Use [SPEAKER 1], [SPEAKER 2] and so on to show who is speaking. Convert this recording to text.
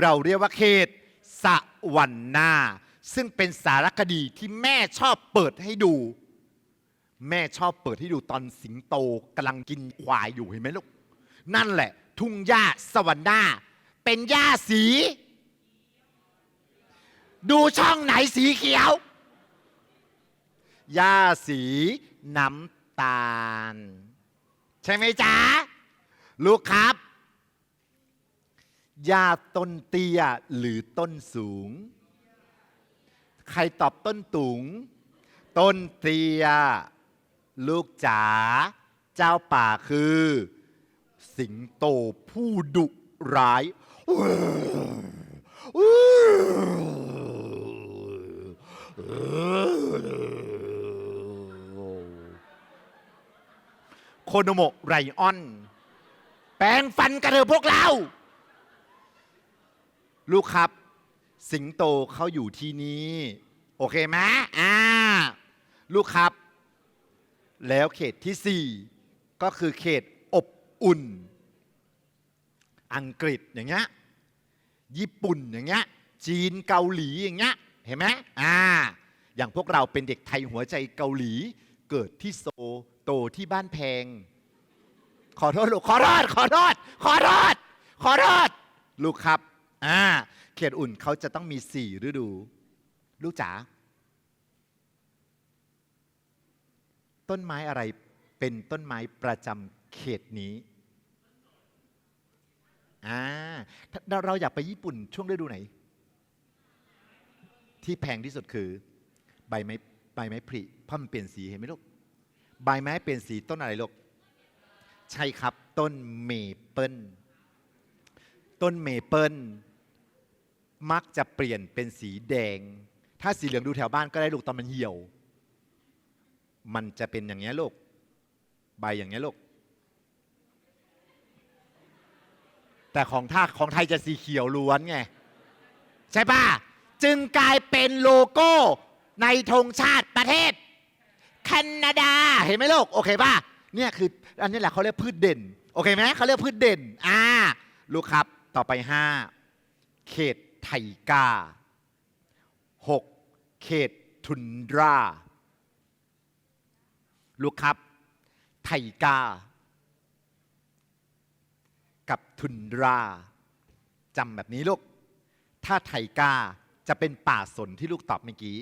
[SPEAKER 1] เราเรียกว่าเขตสวรรณนาซึ่งเป็นสารคดีที่แม่ชอบเปิดให้ดู แม่ชอบเปิดให้ดูตอนสิงโตกำลังกินควายอยู่เห็นไหมลูก นั่นแหละ ทุ่งหญ้าสวรรณนาเป็นหญ้าสี ดูช่องไหนสีเขียวหญ้าสีน้ำตาล ใช่ไหมจ๊ะ ลูกครับ หญ้าต้นเตี้ยหรือต้นสูง ใครตอบต้นตุง ต้นเตี้ย ลูกจ๋า เจ้าป่าคือ สิงโตผู้ดุร้ายโคโนโมะไรออน แปลงฟันกันเถอะพวกเรา ลูกครับ สิงโตเขาอยู่ที่นี่โอเคไหมอ่า ลูกครับ แล้วเขตที่สี่ก็คือเขตอบอุ่น อังกฤษอย่างเงี้ยญี่ปุ่นอย่างเงี้ยจีนเกาหลีอย่างเงี้ยเห็นไหมอ่า อย่างพวกเราเป็นเด็กไทยหัวใจเกาหลี เกิดที่โซโตที่บ้านแพง ขอโทษลูกขอโทษขอโทษขอโทษขอโทษลูกครับ อ่าเขตอุ่นเขาจะต้องมีสี่ฤดู ลูกจ๋าต้นไม้อะไรเป็นต้นไม้ประจำเขตนี้อ่าเราเราอยากไปญี่ปุ่นช่วงฤดูไหน ที่แพงที่สุดคือ ใบไม้ใบไม้ผลิเพราะมันเปลี่ยนสีเห็นไหมลูกใบไม้เปลี่ยนสีต้นอะไรลูกใช่ครับต้นเมเปิลต้นเมเปิล มักจะเปลี่ยนเป็นสีแดง ถ้าสีเหลืองดูแถวบ้านก็ได้ลูกตอนมันเหี่ยว มันจะเป็นอย่างเงี้ลูก ใบอย่างเงี้ลูก แต่ของท่าของไทยจะสีเขียวล้วนไง ใช่ป่ะจึงกลายเป็นโลโก้ในธงชาติประเทศแคนาดา เห็นไหมลูก โอเคป่ะ เนี่ยคืออันนี้แหละเขาเรียกพืชเด่น โอเคไหมเขาเรียกพืชเด่น อ่า ลูกครับ ต่อไป 5 เขต ไทกา 6 เขตทุนดรา ลูกครับ ไทกา กับทุนดราจำแบบนี้ลูก ถ้าไทกาจะเป็นป่าสนที่ลูกตอบเมื่อกี้